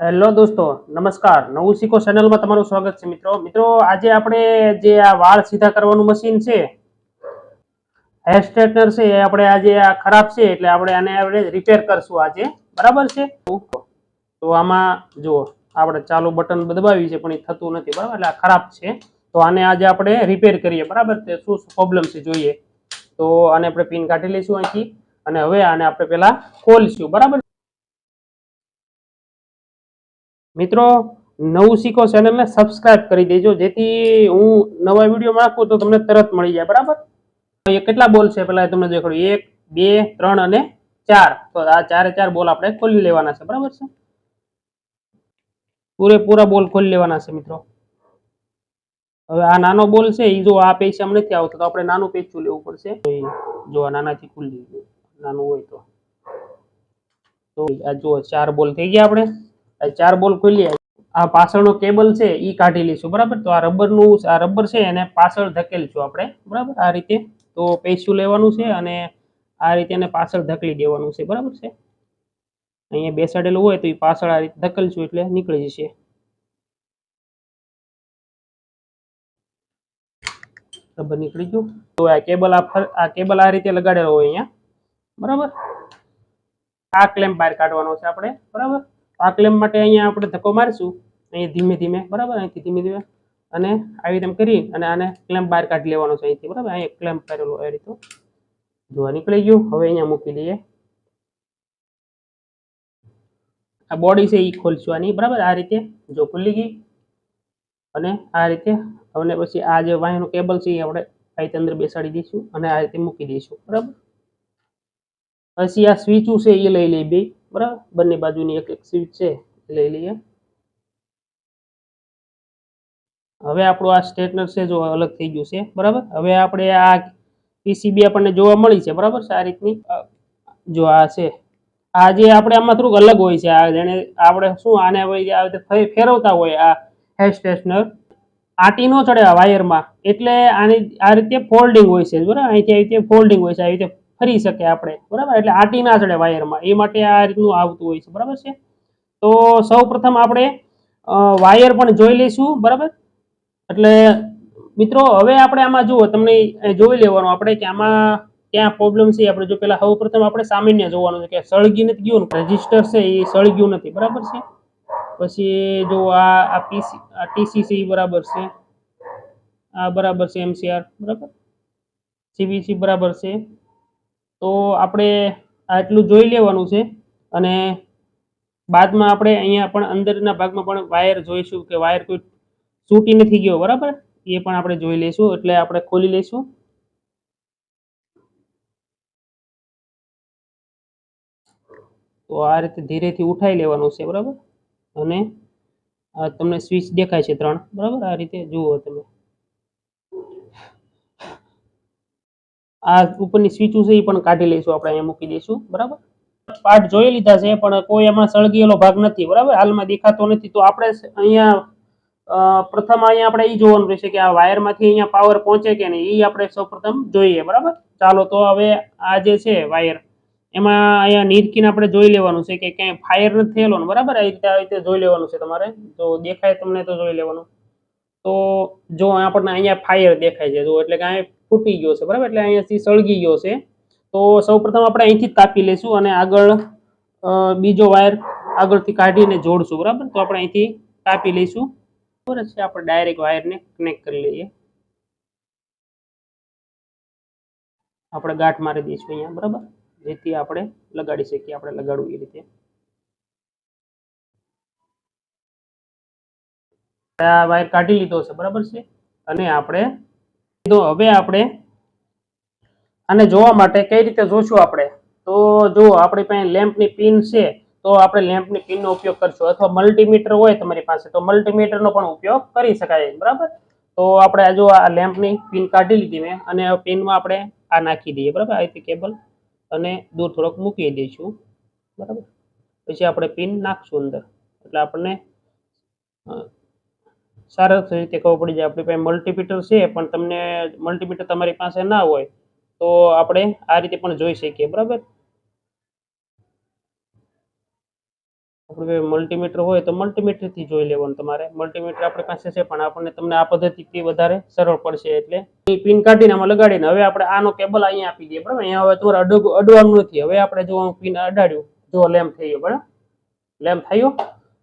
Hello દોસ્તો, નમસ્કાર. નવું શીખો ચેનલમાં તમારું સ્વાગત છે મિત્રો. મિત્રો, આજે આપણે જે આ વાળ સીધા કરવાનું મશીન છે, હેર સ્ટ્રેટનર છે, એ આપણે આજે આ ખરાબ છે, એટલે આપણે આને આપણે રિપેર કરશું આજે. બરાબર છે? તો આમાં, જુઓ, આપણે ચાલુ બટન દબાવી છે, પણ એ થતું નથી. બરાબર? એટલે આ ખરાબ છે. તો આને આજે આપણે રિપેર કરીએ. બરાબર? તે શું પ્રોબ્લેમ છે જોઈએ. તો આને આપણે પિન કાઢી લઈશું અહીંથી. અને હવે આને આપણે પહેલાં ખોલશું. બરાબર મિત્રો, નવું શીખો ચેનલને સબસ્ક્રાઇબ કરી દેજો. જેથી હું નવા વીડિયો નાખું તો તમને તરત મળી જાય, બરાબર? એ કેટલા બોલ છે પેલા તમને દેખાડું. એક, બે, ત્રણ અને ચાર. તો આ ચારે ચાર બોલ આપણે ખોલી લેવાના છે, બરાબર છે? પૂરેપૂરા બોલ ખોલી લેવાના છે, મિત્રો. હવે આ નાનો બોલ છે એ જો આ પૈસામાં નથી આવતો, તો આપણે નાનું પેચું લેવું પડશે. જો આ નાનાથી ખુલ્લી ગયું. નાનું હોય તો. તો આ જો ચાર બોલ થઈ ગયા આપણે. આ ચાર બોલ ખુલી આ પાછળનો કેબલ છે એ કાઢી લઈશું. બરાબર? તો આ રબરનું, આ રબર છે, એને પાછળ ધકેલશું આપણે. બરાબર? આ રીતે. તો પૈસું લેવાનું છે અને આ રીતે એને પાછળ ધકેલી દેવાનું છે. બરાબર છે? અહીંયા બેસાડેલું હોય તો એ પાછળ આ રીતે ધકેલશું એટલે નીકળી જશે. રબર નીકળી ગયું. તો આ કેબલ આ આ કેબલ આ રીતે લગાડેલો હોય અહીંયા. બરાબર? આ ક્લેમ્પ બહાર કાઢવાનો છે આપણે. બરાબર? આ ક્લેમ માટે અહીંયા આપણે ધક્કો મારીશું. અહીંયા ધીમે ધીમે, બરાબર? અહીંથી ધીમે ધીમે. અને આવી રીતે કરી અને આને ક્લેમ્પ બહાર કાઢી લેવાનો છે અહીંથી, બરાબર? અહીંયા ક્લેમ્પ કરેલો એ રીતે. જોવા નીકળી ગયું. હવે અહીંયા મૂકી દઈએ. આ બોડી છે એ ખોલશું બરાબર? આ રીતે જો ખુલ્લી ગઈ. અને આ રીતે અને પછી આ જે વાયરનું કેબલ છે એ આપણે આ અંદર બેસાડી દઈશું અને આ રીતે મૂકી દઈશું, બરાબર? પછી આ સ્વિચું છે એ લઈ લઈએ બે. બરાબર? બંને બાજુની એક એક સ્વિચ છે, લઈ લઈએ. હવે આપણું આ સ્ટ્રેટનર છે, જો અલગ થઈ ગયું છે, બરાબર? હવે આપણે આ પીસીબી આપણને જોવા મળી છે, બરાબર? સારી રીતની. જો આ છે. આ જે આપણે આમાં થોડુંક અલગ હોય છે, આ જેને આપણે શું આને હવે ફેરવતા હોય આ હેર સ્ટ્રેટનર આટી નો ચડે વાયરમાં. એટલે આની, આ રીતે ફોલ્ડિંગ હોય છે, બરાબર? અહીંથી આવી રીતે ફોલ્ડિંગ હોય છે આવી રીતે ફરી શકે આપણે, બરાબર? એટલે આટી ના ચડે વાયરમાં. એ માટે આ રીતનું આવતું હોય છે, બરાબર છે? તો સૌ પ્રથમ આપણે વાયર પણ જોઈ લઈશું, બરાબર? એટલે, મિત્રો, હવે આપણે આમાં જુઓ, તમને જોઈ લેવાનું આપણે કે આમાં ક્યાં પ્રોબ્લેમ છે. આપણે જો પેલા સૌ પ્રથમ આપણે સામાન્ય જોવાનું છે કે સળગી નથી ગયું રજિસ્ટર છે, એ સળગ્યું નથી, બરાબર છે? પછી જો આ પીસી આ ટીસીસી બરાબર છે? આ બરાબર છે એમસીઆર બરાબર? સીબીસી બરાબર છે? તો આપણે આટલું જોઈ લેવાનું છે અને બાદમાં આપણે અહીંયા પણ અંદરના ભાગમાં પણ વાયર જોઈશું કે વાયર કોઈ તૂટી નથી ગયો, બરાબર? એ પણ આપણે જોઈ લઈશું, એટલે આપણે ખોલી લઈશું. તો આ રીતે ધીરેથી ઉઠાઈ લેવાનું છે, બરાબર? અને તમને સ્વિચ દેખાય છે ત્રણ, બરાબર? આ રીતે જુઓ તમે. આ ઉપરની સ્વિચો છે એ પણ કાઢી લઈશું આપણે અહીંયા મૂકી દઈશું, બરાબર? પાર્ટ જોઈ લીધા છે, પણ કોઈ એમાં સળગીયેલો ભાગ નથી, બરાબર? હાલમાં દેખાતો નથી, તો આપણે અહીંયા પ્રથમ અહીંયા આપણે એ જોવાનું રહેશે કે આ વાયરમાંથી અહીંયા પાવર પહોંચે કે નહીં એ આપણે સૌપ્રથમ જોઈએ, બરાબર? ચાલો તો હવે આ જે છે વાયર એમાં અહીંયા નીરકીને આપણે જોઈ લેવાનું છે કે ક્યાંય ફાયર નથી થયેલો ને, બરાબર? આ રીતે આ રીતે જોઈ લેવાનું છે તમારે તો દેખાય તમને તો જોઈ લેવાનું. તો જો આપણને અહીંયા ફાયર દેખાય છે, જો એટલે કે ફૂટી ગયો છે, બરાબર? એટલે અહીંયાથી સળગી ગયો છે. તો સૌપ્રથમ આપણે અહીંથી કાપી લઈશું અને આગળ બીજો વાયર આગળથી કાઢીને જોડશું, બરાબર? તો આપણે અહીંથી કાપી લઈશું. બરાબર છે, આપણે ડાયરેક્ટ વાયરને કનેક્ટ કરી લઈએ. આપણે ગાંઠ મારી દઈશું અહીંયા, બરાબર? જેથી આપણે લગાડી શકીએ, આપણે લગાડવું એ રીતે. આ વાયર કાઢી લીધો છે, બરાબર છે? અને આપણે તો હવે આપણે આને જોવા માટે કઈ રીતે જોશું આપણે? તો જો આપણી પાસે લેમ્પની પિન છે, તો આપણે લેમ્પની પિનનો ઉપયોગ કરશું. અથવા મલ્ટીમીટર હોય તમારી પાસે, તો મલ્ટીમીટરનો પણ ઉપયોગ કરી શકાય, બરાબર? તો આપણે જો આ લેમ્પની પિન કાઢી લીધી મેં, અને પિનમાં આપણે આ નાખી દઈએ, બરાબર? આ કેબલ અને દૂર થોડોક મૂકી દઈશું, બરાબર? પછી આપણે પિન નાખશું અંદર. એટલે આપણને અ, સરસ રીતે ખબર પડી જાય. આપણી પાસે મલ્ટીમીટર છે પણ તમને મલ્ટીમીટર તમારી પાસે ના હોય તો આપણે આ રીતે પણ જોઈ શકીએ. બરાબર? આપણે મલ્ટીમીટર હોય તો મલ્ટીમીટરથી જોઈ લેવાનું તમારે. મલ્ટીમીટર આપણી પાસે છે પણ આપણને તમને આ પદ્ધતિથી વધારે સરળ પડશે એટલે પિન કાઢીને આમાં લગાડીને હવે આપણે આનો કેબલ અહીંયા આપી દઈએ. બરાબર? અહીંયા હવે તમારે અડગ અડવાનું નથી. હવે આપણે જો પિન અડાડ્યું જો લેમ્પ થઈ ગયો બરાબર? લેમ્પ થયો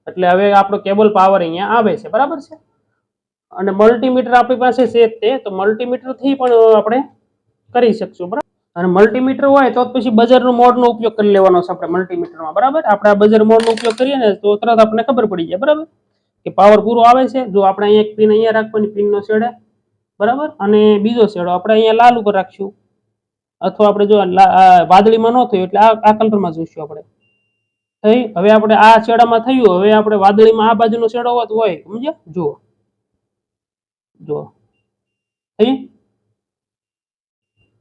એટલે હવે આપણો કેબલ પાવર અહીંયા આવે છે. બરાબર છે? અને મલ્ટીમીટર આપણી પાસે છે તે, તો મલ્ટીમીટરથી પણ આપણે કરી શકશું, બરાબર? અને મલ્ટીમીટર હોય તો પછી બજરનો મોડનો ઉપયોગ કરી લેવાનો છે આપણે મલ્ટીમીટરમાં બરાબર? આપણે આ બજર મોડનો ઉપયોગ કરીએ ને, તો તરત આપણને ખબર પડી જાય, બરાબર? કે પાવર પૂરો આવે છે, જો આપણે અહીંયા એક પિન અહીંયા રાખવાની પિનનો શેડે બરાબર? અને બીજો શેડો આપણે અહીંયા લાલ ઉપર રાખશું. અથવા આપણે જો વાદળીમાં ન થયું એટલે આ કલરમાં જોઈશું આપણે. થઈ? હવે આપણે આ શેડામાં થયું, હવે આપણે વાદળીમાં આ બાજુનો શેડો હોય, સમજ્યા? જુઓ. જુઓ. થઈ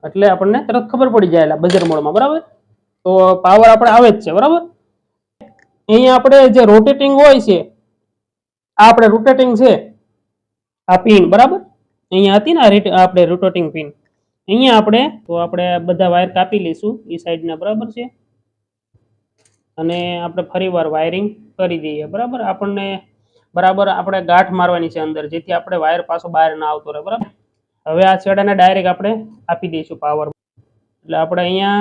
એટલે આપણને તરત ખબર પડી જાય એટલે બજર મોડમાં, બરાબર? તો પાવર આપણે આવે જ છે, બરાબર? અહીંયા આપણે જે રોટેટિંગ હોય છે, આ આપણે રોટેટિંગ છે, આ પિન, બરાબર? અહીંયા હતી ને આપણે રોટેટિંગ પિન. અહીંયા આપણે, તો આપણે બધા વાયર કાપી લઈશું એ સાઈડના, બરાબર છે? અને આપણે ફરીવાર વાયરિંગ કરી દઈએ, બરાબર? આપણને બરાબર આપણે ગાંઠ મારવાની છે અંદર, જેથી આપણે વાયર પાછો બહાર ના આવતો રહે, બરાબર? હવે આ છેડાને ડાયરેક્ટ આપણે આપી દઈશું પાવર એટલે આપણે અહીંયા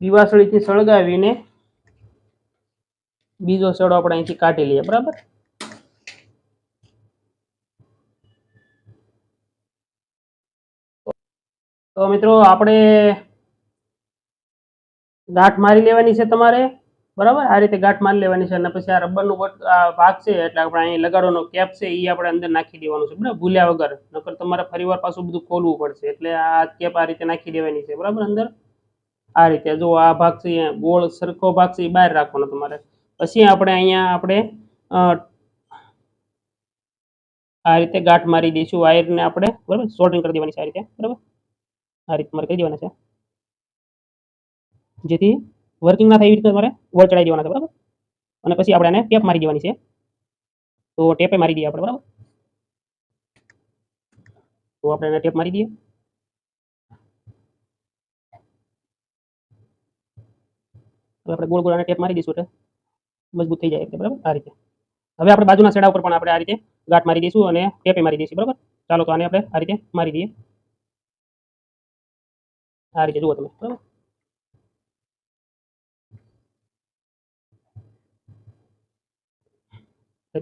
દીવાસળીથી સળગાવીને બીજો છેડો આપણે અહીંથી કાઢી લઈએ, બરાબર? તો મિત્રો, આપણે ગાંઠ મારી લેવાની છે તમારે. બરાબર? આ રીતે ગાંઠ મારી લેવાની છે અને પછી આ રબરનું ભાગ છે, એટલે આપણે અહીં લગાડવાનો કેપ છે એ આપણે અંદર નાખી દેવાનું છે. બરાબર? ભૂલ્યા વગર. નકર તમારે ફરીવાર પાછું બધું ખોલવું પડશે. એટલે આ કેપ આ રીતે નાખી દેવાની છે. બરાબર? અંદર? આ રીતે. જો આ ભાગ છે ગોળ સરખો ભાગ છે એ બહાર રાખવાનો તમારે. પછી આપણે અહીંયા આપણે આ રીતે ગાંઠ મારી દઈશું. વાયરને આપણે, બરાબર? સોલ્ડરિંગ કરી દેવાની છે આ રીતે. બરાબર? આ રીતે મારે કરી દેવાના છે. જેથી વર્કિંગ ના થાય એવી રીતે તમારે વોલ ચડાવી દેવાના છે, બરાબર? અને પછી આપણે આને ટેપ મારી દેવાની છે. તો ટેપે મારી દઈએ આપણે, બરાબર? તો આપણે એને ટેપ મારી દઈએ. હવે આપણે ગોળ ગોળ અને ટેપ મારી દઈશું એટલે મજબૂત થઈ જાય બરાબર? આ રીતે. હવે આપણે બાજુના છેડા ઉપર પણ આપણે આ રીતે ગાંઠ મારી દઈશું અને ટેપે મારી દઈશું, બરાબર? ચાલો તો આને આપણે આ રીતે મારી દઈએ. આ રીતે જુઓ તમે, બરાબર?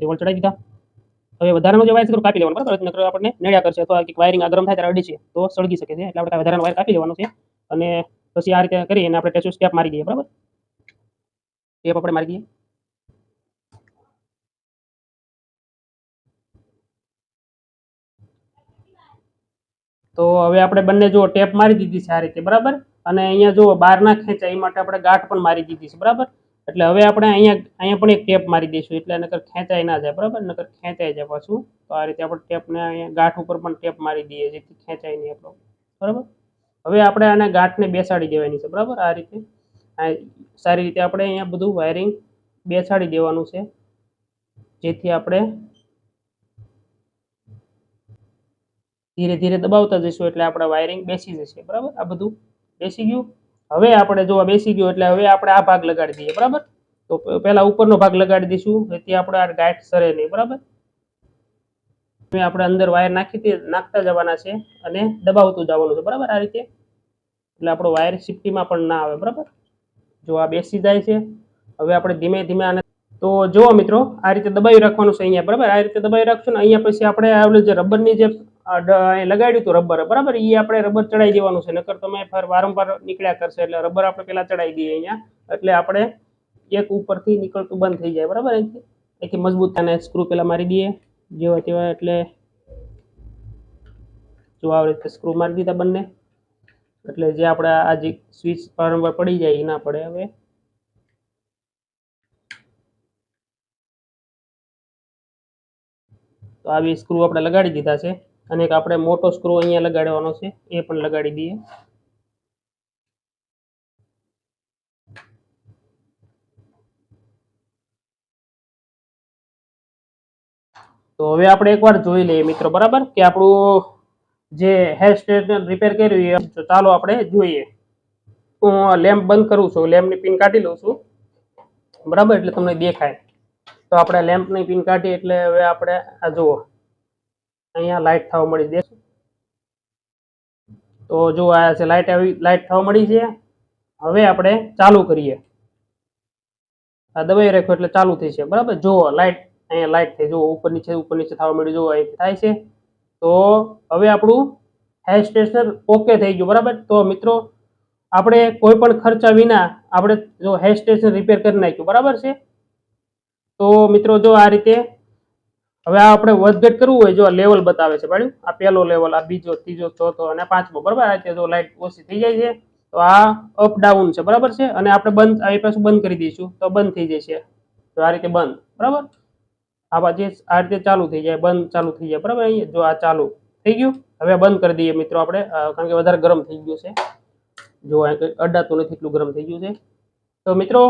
વોલ ચડાવી દીધા. હવે વધારાનો જે વાયર છે કાપી લેવાનો, બરાબર? નકર આપણને નડ્યા કરશે, અથવા કંઈક વાયરિંગ આ ગરમ થાય ત્યારે અડી છે, તો સળગી શકે છે. એટલે આપણે વધારાનો વાયર કાપી લેવાનો છે. અને પછી આ રીતે કરી અને આપણે ટેસ્યુ સ્ટેપ મારી દઈએ, બરાબર? સ્ટેપ આપણે મારી દઈએ. તો હવે આપણે બંને જો ટેપ મારી દીધી છે આ રીતે, બરાબર? અને અહીંયા જો બહાર ના ખેંચાય એ માટે આપણે ગાંઠ પણ મારી દીધી છે, બરાબર? એટલે હવે આપણે અહીંયા અહીંયા પણ એક ટેપ મારી દઈશું. એટલે નકર ખેંચાઈ ના જાય, બરાબર? નકર ખેંચાઈ જાય પાછું. તો આ રીતે આપણે ટેપને અહીંયા ગાંઠ ઉપર પણ ટેપ મારી દઈએ, જેથી ખેંચાય નહીં આપણો. બરાબર? હવે આપણે આને ગાંઠને બેસાડી દેવાની છે, બરાબર? આ રીતે. સારી રીતે આપણે અહીંયા બધું વાયરિંગ બેસાડી દેવાનું છે. જેથી આપણે ધીરે ધીરે દબાવતા જઈશું, એટલે આપણા વાયરિંગ બેસી જશે, બરાબર? આ બધું બેસી ગયું. હવે આપણે જો બેસી ગયો એટલે હવે આપણે આ ભાગ લગાડી દઈએ, બરાબર? તો પહેલા ઉપરનો ભાગ લગાડી દઈશું, જેથી આપણે આ ગાંઠ સરે નહીં, બરાબર? હવે આપણે અંદર વાયર નાખી તે, નાખતા જવાના છે અને દબાવતું જવાનું છે, બરાબર આ રીતે? એટલે આપણો વાયર સિફ્ટીમાં પણ ના આવે, બરાબર? જો આ બેસી જાય છે, હવે આપણે ધીમે ધીમે આને, તો જુઓ મિત્રો, આ રીતે દબાવી રાખવાનું છે અહીંયા, બરાબર? આ રીતે દબાવી રાખશું ને અહીંયા પછી આપણે આવેલું જે રબરની જે લગાડ્યું હતું રબર. બરાબર? એ આપણે રબર ચડાવી દેવાનું છે. નકર તમે ફર વારંવાર નીકળ્યા કરશે. એટલે રબર આપણે પહેલાં ચડાવી દઈએ અહીંયા. એટલે આપણે એક ઉપરથી નીકળતું બંધ થઈ જાય. બરાબર? અહીંથી અહીંથી મજબૂત અને સ્ક્રૂ પહેલાં મારી દઈએ. જેવા તેવા એટલે જો આવી રીતે સ્ક્રૂ મારી દીધા બંને. એટલે જે આપણે આ જે સ્વિચ વારંવાર પડી જાય એ ના પડે હવે. તો આવી સ્ક્રૂ આપણે લગાડી દીધા છે. અને એક આપણે મોટો સ્ક્રૂ અહીંયા લગાડવાનો છે, એ પણ લગાડી દઈએ. તો હવે આપણે એકવાર જોઈ લઈએ મિત્રો, બરાબર? કે આપણું જે હેર સ્ટ્રેટનર રિપેર કર્યું એ તો ચાલો આપણે જોઈએ. હું લેમ્પ બંધ કરું છું લેમ્પની પિન કાઢી લઉં છું. બરાબર? એટલે તમને દેખાય. તો આપણે લેમ્પની પિન કાઢીએ, એટલે હવે આપણે આ જુઓ. અહીંયા લાઇટ થવા મળી દેશે. તો જો આ છે લાઇટ આવી લાઇટ થવા મળી છે. હવે આપણે ચાલુ કરીએ. આ દબાઈ રાખ્યો એટલે ચાલુ થઈ છે, બરાબર? જુઓ લાઇટ અહીંયા લાઇટ થઈ જુઓ ઉપર નીચે ઉપર નીચે થવા મળ્યું જુઓ અહીં થાય છે. તો હવે આપણું હેર સ્ટેશન ઓકે થઈ ગયું, બરાબર? તો મિત્રો, આપણે કોઈ પણ ખર્ચા વિના આપણે જો હેર સ્ટેશન રિપેર કરી નાખ્યું, બરાબર છે? તો મિત્રો, જો આ રીતે હવે આ આપણે વધઘટ કરવું હોય જો લેવલ બતાવે છે ભાઈ આ પહેલો લેવલ આ બીજો, ત્રીજો, ચોથો અને પાંચમો, બરાબર? આ રીતે જો લાઇટ ઓછી થઈ જાય છે, તો આ અપ ડાઉન છે, બરાબર છે? અને આપણે બંધ આવી પાછું બંધ કરી દઈશું, તો બંધ થઈ જશે. તો આ રીતે બંધ, બરાબર? આ બાજુ આ રીતે ચાલુ થઈ જાય, બંધ ચાલુ થઈ જાય, બરાબર? અહીંયા જો આ ચાલુ થઈ ગયું, હવે બંધ કરી દઈએ મિત્રો આપણે કારણ કે વધારે ગરમ થઈ ગયું છે. જો આ અડાતું નથી, એટલું ગરમ થઈ ગયું છે. તો મિત્રો,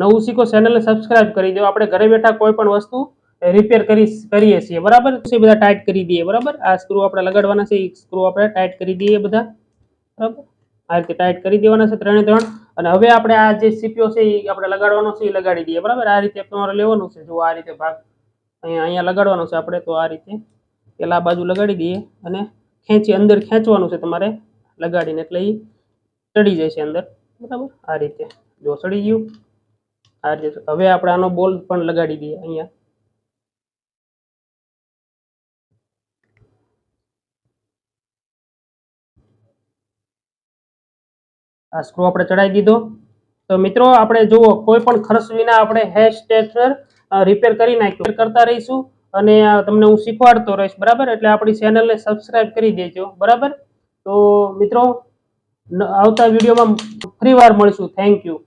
નવું શીખો ચેનલને સબસ્ક્રાઇબ કરી દો આપણે ઘરે બેઠા કોઈ પણ વસ્તુ રિપેર કરી કરીએ છીએ, બરાબર? એ બધા ટાઈટ કરી દઈએ, બરાબર? આ સ્ક્રૂ આપણે લગાડવાના છે, એ સ્ક્રૂ આપણે ટાઈટ કરી દઈએ બધા, બરાબર? આ રીતે ટાઈટ કરી દેવાના છે ત્રણે ત્રણ, અને હવે આપણે આ જે સીપીઓ છે, એ આપણે લગાડવાનો છે, એ લગાડી દઈએ, બરાબર? આ રીતે તમારે લેવાનું છે, જો આ રીતે ભાગ અહીંયા અહીંયા લગાડવાનો છે આપણે, તો આ રીતે પેલા બાજુ લગાડી દઈએ, અને ખેંચી, અંદર ખેંચવાનું છે તમારે લગાડીને, એટલે એ ચડી જાય છે અંદર, બરાબર? આ રીતે જો ચડી ગયું, આ રીતે. હવે આપણે આનો બોલ પણ લગાડી દઈએ અહીંયા. આ સ્ક્રૂ આપણે ચડાવી દીધો. તો મિત્રો, આપણે જુઓ કોઈ પણ ખર્ચ વિના આપણે હેર સ્ટ્રેટનર રિપેર કરી નાખ્યું. કરતા રહીશું અને તમને હું શીખવાડતો રહીશ, બરાબર? એટલે આપણી ચેનલને સબસ્ક્રાઇબ કરી દેજો, બરાબર? તો મિત્રો આવતા વિડીયોમાં ફરી વાર મળીશું. Thank you